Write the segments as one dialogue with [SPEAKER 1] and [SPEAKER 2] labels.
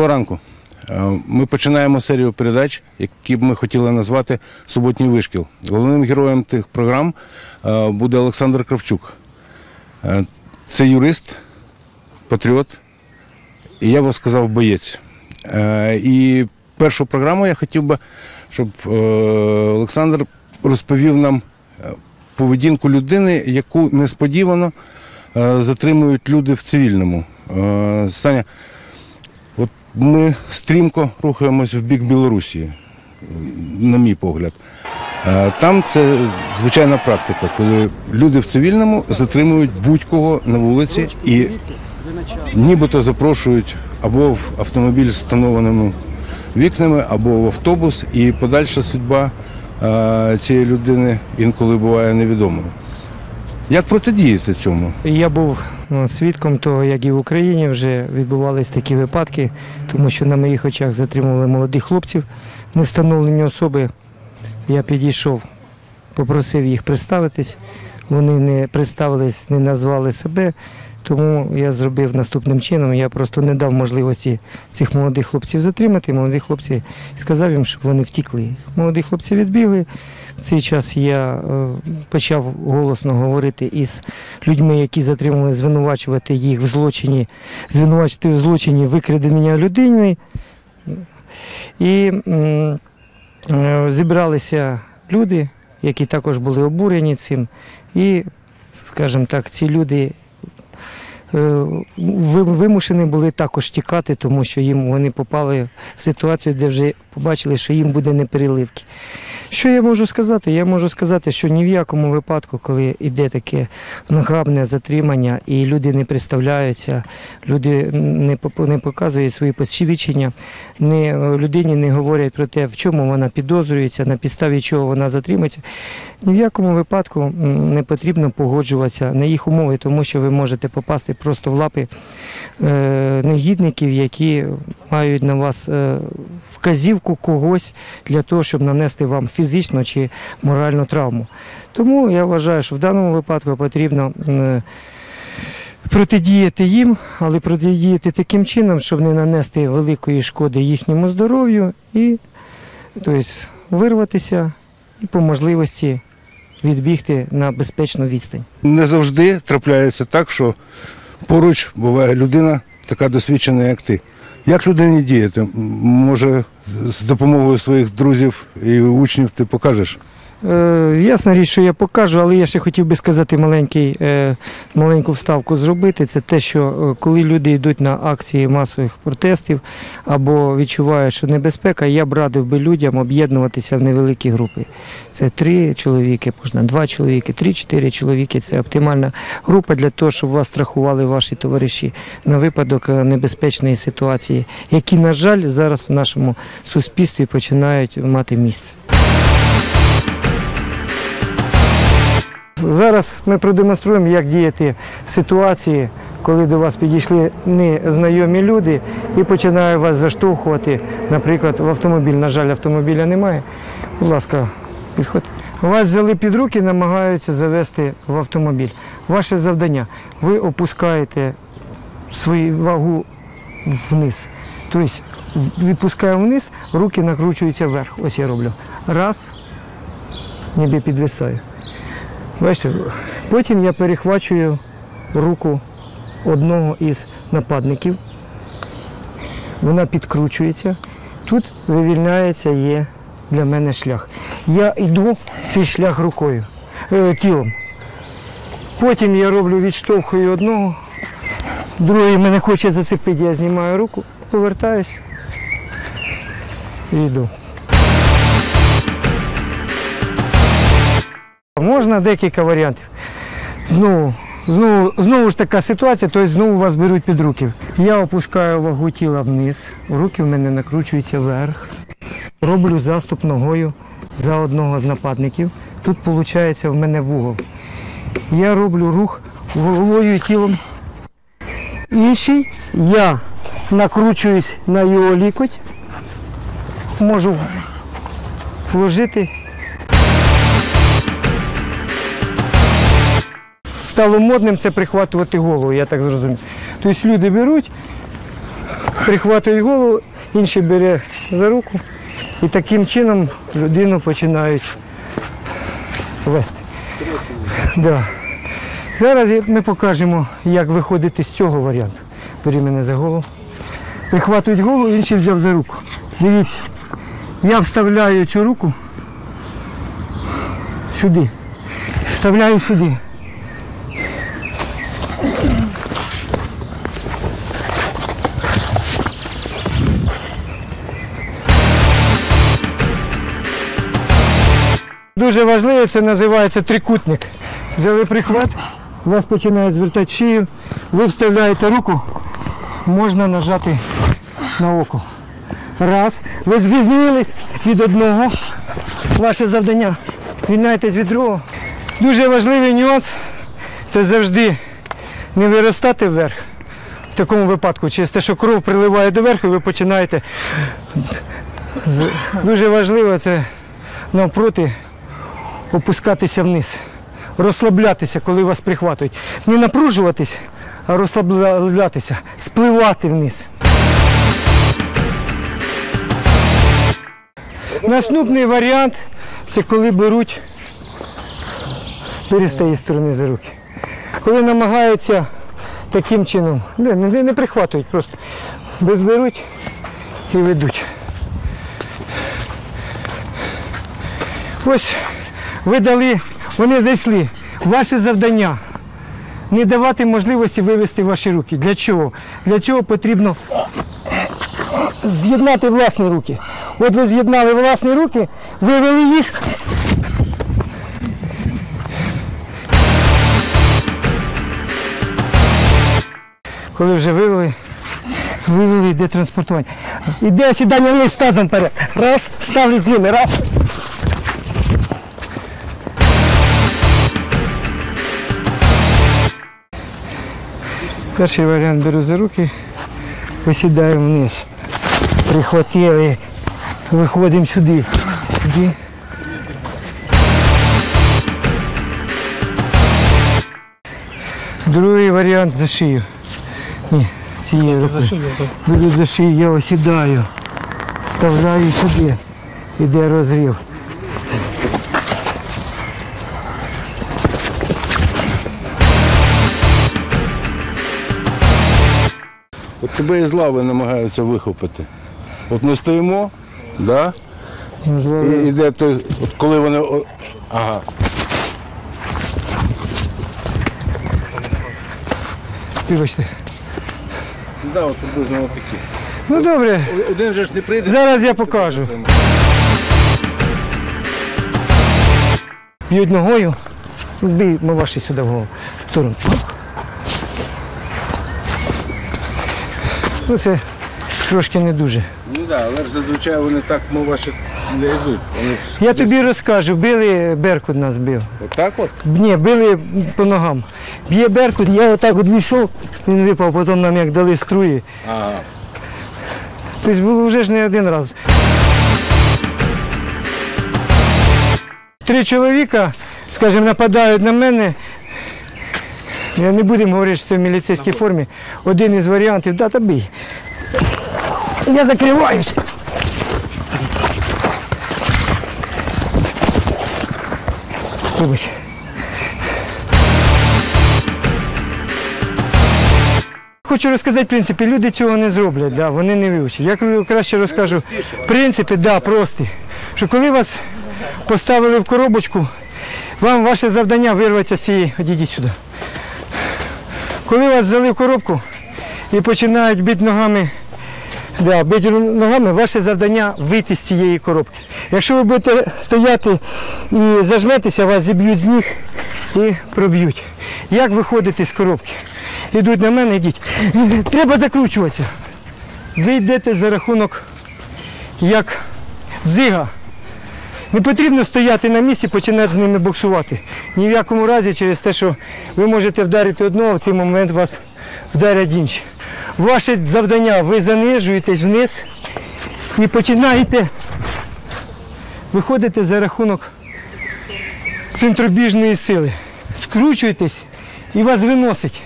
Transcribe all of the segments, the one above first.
[SPEAKER 1] Доброго ранку. Е, Ми починаємо серію передач, які б ми хотіли назвати Суботній вишкіл. Головним героєм тих програм е, буде Олександр Кравчук. Е, Це юрист, патріот, і я би сказав, боєць. І першу програму я хотів би, щоб Олександр розповів нам поведінку людини, яку несподівано затримують люди в цивільному. Саня, ми стрімко рухаємось в бік Білорусі, на мій погляд. Е, Там це звичайна практика, коли люди в цивільному затримують будь-кого на вулиці і нібито запрошують або в автомобіль з встановленими вікнами, або в автобус, і подальша судьба е, цієї людини інколи буває невідомою. Як протидіяти цьому?
[SPEAKER 2] Я був свідком того, як і в Україні вже відбувались такі випадки, тому що на моїх очах затримували молодих хлопців, не встановлені особи. Я підійшов, попросив їх представитись. Вони не представились, не назвали себе. Тому я зробив наступним чином. Я просто не дав можливості цих молодих хлопців затримати. Молоді хлопці сказав їм, щоб вони втікли. Молоді хлопці відбігли. В цей час я е, почав голосно говорити із людьми, які затримали, звинувачувати їх в злочині, звинувачити в злочині викрадення людини. І е, зібралися люди, які також були обурені цим. І, скажімо так, ці люди вимушені були також тікати, тому що їм вони попали в ситуацію, де вже побачили, що їм буде непереливки. Що я можу сказати? Я можу сказати, що ні в якому випадку, коли йде таке нахабне затримання і люди не представляються, люди не не показують свої посвідчення, не, людині не говорять про те, в чому вона підозрюється, на підставі чого вона затримується. Ні в якому випадку не потрібно погоджуватися на їх умови, тому що ви можете попасти просто в лапи е, негідників, які мають на вас е, вказівку когось для того, щоб нанести вам фізичну чи моральну травму. Тому я вважаю, що в даному випадку потрібно е, протидіяти їм, але протидіяти таким чином, щоб не нанести великої шкоди їхньому здоров'ю і тобто, вирватися і по можливості відбігти на безпечну відстань.
[SPEAKER 1] Не завжди трапляється так, що поруч буває людина така досвідчена, як ти. Як людині діяти? Може, з допомогою своїх друзів і учнів ти покажеш?
[SPEAKER 2] Е, ясна річ, що я покажу, але я ще хотів би сказати маленький, е, маленьку вставку зробити. Це те, що е, коли люди йдуть на акції масових протестів або відчувають, що небезпека, я б радив би людям об'єднуватися в невеликі групи. Це три чоловіки, можна два чоловіки, три-чотири чоловіки. Це оптимальна група для того, щоб вас страхували ваші товариші на випадок небезпечної ситуації, які, на жаль, зараз в нашому суспільстві починають мати місце. Зараз ми продемонструємо, як діяти в ситуації, коли до вас підійшли незнайомі люди і починають вас заштовхувати, наприклад, в автомобіль. На жаль, автомобіля немає. Будь ласка, підходьте. Вас взяли під руки, намагаються завести в автомобіль. Ваше завдання ви опускаєте свою вагу вниз. Тобто відпускаємо вниз, руки накручуються вверх. Ось я роблю. Раз, ніби підвисаю. Бачите, потім я перехвачую руку одного із нападників. Вона підкручується. Тут вивільняється є для мене шлях. Я йду цей шлях рукою, е, тілом. Потім я роблю відштовхую одного, другий мене хоче зацепити, я знімаю руку, повертаюсь і йду. Можна декілька варіантів. Знову, знову, знову ж така ситуація, тобто знову вас беруть під руки. Я опускаю вагу тіла вниз, руки в мене накручуються вверх. Роблю заступ ногою за одного з нападників. Тут виходить в мене вугол. Я роблю рух головою і тілом. Інший я накручуюсь на його лікоть, можу вложити стало модним це прихватувати голову, я так зрозумів. Тобто люди беруть, прихватують голову, інший бере за руку. І таким чином людину починають вести. Да. Зараз ми покажемо, як виходити з цього варіанту. Бери мене за голову. Прихватують голову, інший взяв за руку. Дивіться, я вставляю цю руку сюди. Вставляю сюди. Дуже важливо, це називається трикутник. Взяли прихват, вас починає звертати шию, ви вставляєте руку, можна нажати на око. Раз. Ви звільнились від одного. Ваше завдання. Звільняйтесь від другого. Дуже важливий нюанс це завжди не виростати вверх. В такому випадку, через те, що кров приливає до верху, ви починаєте. Дуже важливо це навпроти опускатися вниз, розслаблятися, коли вас прихватують. Не напружуватись, а розслаблятися, спливати вниз. Наступний варіант це коли беруть тієї сторони за руки. Коли намагаються таким чином, не, не, не прихватують просто, беруть і ведуть. Ось ви дали, вони зайшли. Ваше завдання не давати можливості вивести ваші руки. Для чого? Для цього потрібно з'єднати власні руки. От ви з'єднали власні руки, вивели їх. Коли вже вивели, вивели, йде транспортування. Іде сідання вниз тазом вперед. Раз, стали з ними, раз. Перший варіант беру за руки, посідаю вниз. Прихватили, виходимо сюди. Сюди. Другий варіант за шию. Ні, цією рукою. Беру за шию, я осідаю, вставляю сюди. Іде розрив.
[SPEAKER 1] Тебе із лави намагаються вихопити. От ми стоїмо, да? і іде той, от коли вони. о- Ага.
[SPEAKER 2] Вибачте.
[SPEAKER 1] Да, от приблизно такі.
[SPEAKER 2] Ну добре,
[SPEAKER 1] Один же ж не прийде.
[SPEAKER 2] зараз я покажу. Б'ють ногою. Бій ваші сюди в голову. В сторону. Ну це трошки не дуже.
[SPEAKER 1] Ну так, але ж зазвичай вони так мова ще не йдуть. Вони
[SPEAKER 2] Я тобі розкажу, били Беркут нас бив.
[SPEAKER 1] Отак от?
[SPEAKER 2] Ні, били по ногам. Б'є Беркут, я отак от війшов, він випав, потім нам як дали струї.
[SPEAKER 1] Ага.
[SPEAKER 2] Тобто було вже ж не один раз. Три чоловіка, скажімо, нападають на мене. Я не будемо говорити, що це в міліцейській формі. Один із варіантів, да, та бій. Я закриваюсь. Вибач. Хочу розказати, в принципі, люди цього не зроблять, да, вони не вивчать. Я краще розкажу. Принципи, да, прості. Що коли вас поставили в коробочку, вам ваше завдання вирватися з цієї. Одійдіть сюди. Коли вас взяли в коробку і починають бити ногами, да, бити ногами, ваше завдання вийти з цієї коробки. Якщо ви будете стояти і зажметеся, вас зіб'ють з ніг і проб'ють. Як виходити з коробки? Йдуть на мене, йдіть. Треба закручуватися. Ви йдете за рахунок як дзига. Не потрібно стояти на місці, починати з ними боксувати. Ні в якому разі через те, що ви можете вдарити одного, в цей момент вас вдарять інші. Ваше завдання, ви занижуєтесь вниз і починаєте виходити за рахунок центробіжної сили. Скручуєтесь і вас виносить.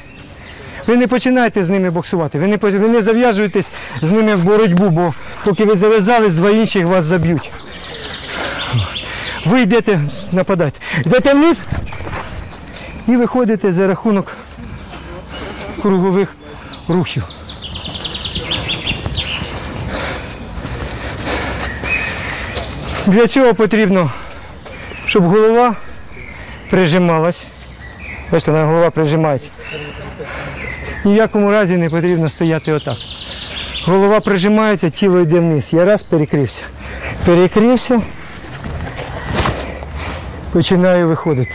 [SPEAKER 2] Ви не починаєте з ними боксувати, ви не, ви не зав'яжуєтесь з ними в боротьбу, бо поки ви зав'язались, два інших вас заб'ють. Ви йдете нападати. Йдете вниз і виходите за рахунок кругових рухів. Для цього потрібно, щоб голова прижималась. Бачите, моя голова прижимається. Ні в якому разі не потрібно стояти отак. Голова прижимається, тіло йде вниз. Я раз перекрився. Перекрився. Починаю виходити.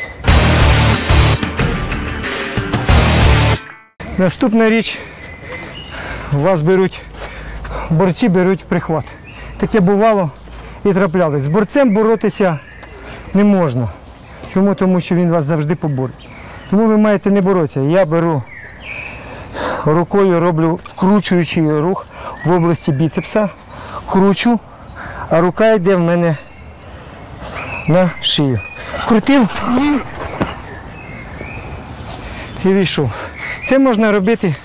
[SPEAKER 2] Наступна річ, вас беруть, борці беруть прихват. Таке бувало і траплялось. З борцем боротися не можна. Чому? Тому що він вас завжди поборить. Тому ви маєте не боротися. Я беру рукою, роблю вкручуючий рух в області біцепса, кручу, а рука йде в мене на шию. Крутив і війшов. Це можна робити.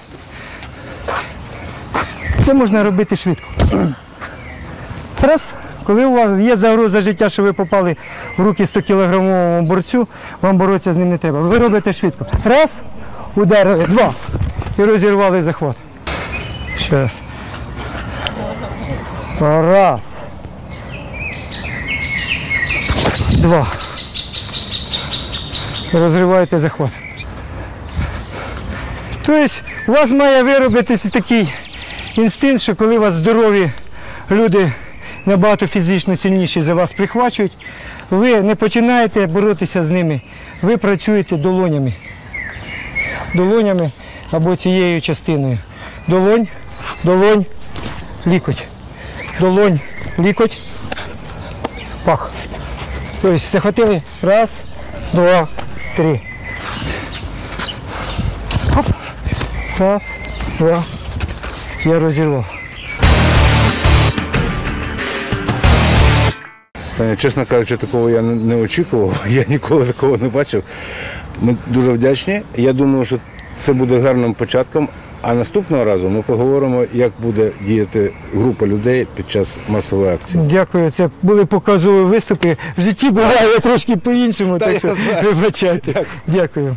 [SPEAKER 2] Це можна робити швидко. Раз, коли у вас є загроза життя, що ви попали в руки 100 кілограмовому борцю, вам боротися з ним не треба. Ви робите швидко. Раз, ударили, два. І розірвали захват. Ще раз. Раз. Два. Розриваєте захват. Тобто у вас має виробитися такий інстинкт, що коли у вас здорові люди набагато фізично сильніші за вас прихвачують, ви не починаєте боротися з ними, ви працюєте долонями. Долонями або цією частиною. Долонь, долонь, лікоть. Долонь, лікоть, пах. Тобто захватили раз, два, три. Оп. Раз, два. Я розірвав.
[SPEAKER 1] Чесно кажучи, такого я не- не очікував, я ніколи такого не бачив. Ми дуже вдячні. Я думаю, що це буде гарним початком. А наступного разу ми поговоримо, як буде діяти група людей під час масової акції.
[SPEAKER 2] Дякую. Це були показові виступи. В житті буває трошки по-іншому,
[SPEAKER 1] Та
[SPEAKER 2] так що вибачайте. Дякую.